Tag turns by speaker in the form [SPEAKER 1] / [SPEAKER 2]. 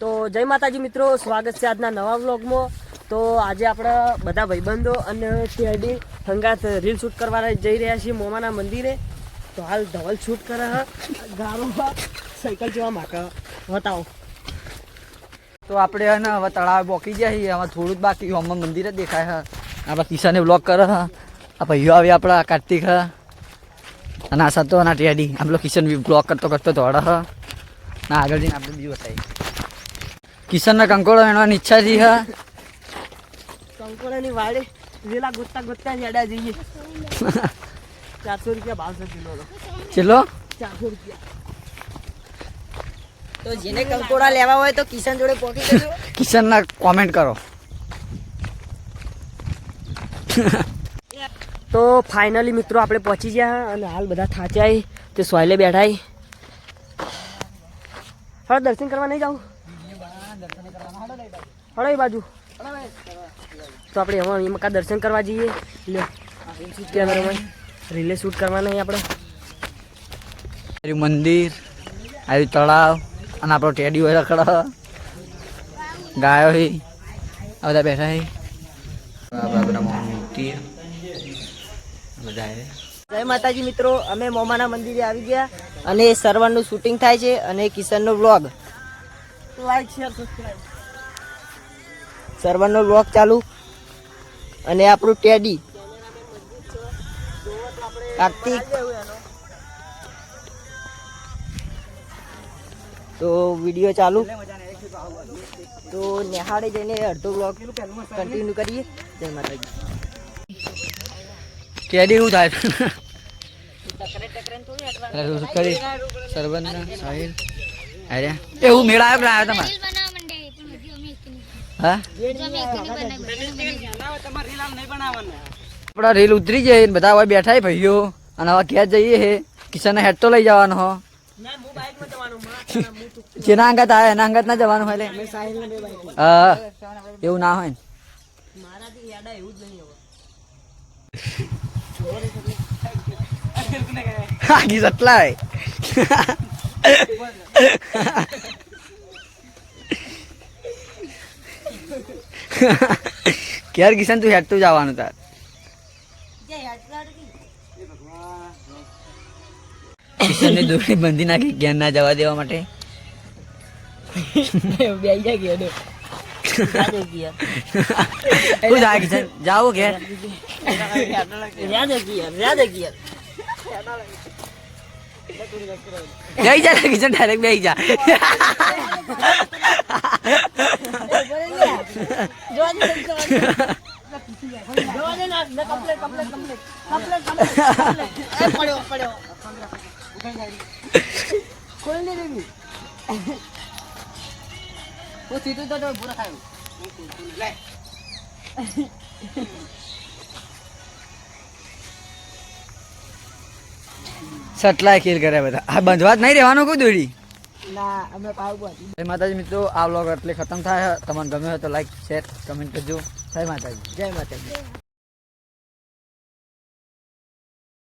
[SPEAKER 1] તો જય માતાજી મિત્રો, સ્વાગત છે આજના નવા વ્લોગમાં. તો આજે આપણે બધા ભાઈબંધો અને ટીઆઈડી હંગાત રીલ શૂટ કરવા જઈ રહ્યા છીએ મોમાના મંદિરે. તો હાલ ધવલ શૂટ કરે હે. ગારોમાં સાયકલ જેવા માકા. બતાવો.
[SPEAKER 2] તો આપણે હે ને હવે તળાવ બોકી ગયા છીએ. હવે થોડું જ બાકી હમણાં મંદિર દેખાય હા. આપણા કિસાને બ્લોક કરે હા. આ ભાઈઓ આવે આપણા કાર્તિક હા. અને આ સતો ના ટેડી. આમ કિશન બ્લોક કરતો કરતો દોડે હા. ના આગળ જઈને આપણે બીજું બતાવીએ. કિશનના કંકોળો એણવાની ઈચ્છા છે હા.
[SPEAKER 1] કંકોડાની વાડે વેલા ગોતતા ગોતતા જડા જઈએ. ચારસો રૂપિયા ભાવ છે કિલો
[SPEAKER 2] ચલો?
[SPEAKER 1] ચારસો રૂપિયા.
[SPEAKER 3] તો જેને કંકોડા લેવા હોય તો કિશન જોડે પહોંચી જજો.
[SPEAKER 2] કિશનના કોમેન્ટ કરો.
[SPEAKER 1] તો ફાઇનલી મિત્રો આપણે પહોંચી ગયા અને હાલ બધા થાચ્યા તે સોયલે બેઠાય હવે દર્શન કરવા નહીં જાઉં? હળો બાજુ. તો આપણે એમાં મકા દર્શન કરવા જઈએ. લે. કેમેરામાં રિલે શૂટ કરવાના અહીં આપણે.
[SPEAKER 2] આવ્યું મંદિર આવ્યું તળાવ અને આપણો ટેડી હોય રખડા. ગાયો હે. આ બધા બેઠા હી. બધા
[SPEAKER 3] જય માતાજી મિત્રો અમે મોમાના મંદિરે આવી ગયા અને સરવણનું શૂટિંગ થાય છે અને કિશનનો વ્લોગ.
[SPEAKER 1] લાઈક શેર સબસ્ક્રાઈબ
[SPEAKER 3] સર્વરનો વ્લોગ ચાલુ. અને આપણું ટેડી. કાર્તિક. તો વીડિયો ચાલુ. તો નિહાળે જઈને અડધો વ્લોગ કન્ટિન્યુ કરીએ. જય માતાજી.
[SPEAKER 2] ટેડી હું થાય? સરબંધ સાહિલ. અરે એવું મેળા આવ્યો આવ્યો તમારે? આપણા રેલ ઉતરી જાય બધા હવે બેઠા ભાઈઓ. અને હવે ઘેર જઈએ હે. કિશન હેડ તો લઈ જવાનો હો. જેના અંગત આવે, એના અંગત ના જવાનું હોય હા, એવું ના હોય ને. આગી સટલાય ક્યારે કિશન તું હેડ જવાનું તાર? કિશનને દોરી બંધી નાખી જ્ઞાન ના જવા દેવા માટે.
[SPEAKER 3] બેસી જાય ગયા
[SPEAKER 2] શું થાય કિશન જાઓ ઘેર.
[SPEAKER 3] ગયા ગયા
[SPEAKER 2] જઈ જા કિશન ડાયરેક્ટ બે જા. સટલાય ખીર કરે બધા. આ બંધવા જ નહીં રહેવાનું કોઈ દોડી
[SPEAKER 3] ના અમે પાવ
[SPEAKER 2] જય માતાજી મિત્રો આ વ્લોગ એટલે ખતમ થાય. તમને ગમ્યો હોય તો લાઈક શેર કમેન્ટ કરજો. જય માતાજી.
[SPEAKER 3] જય માતાજી.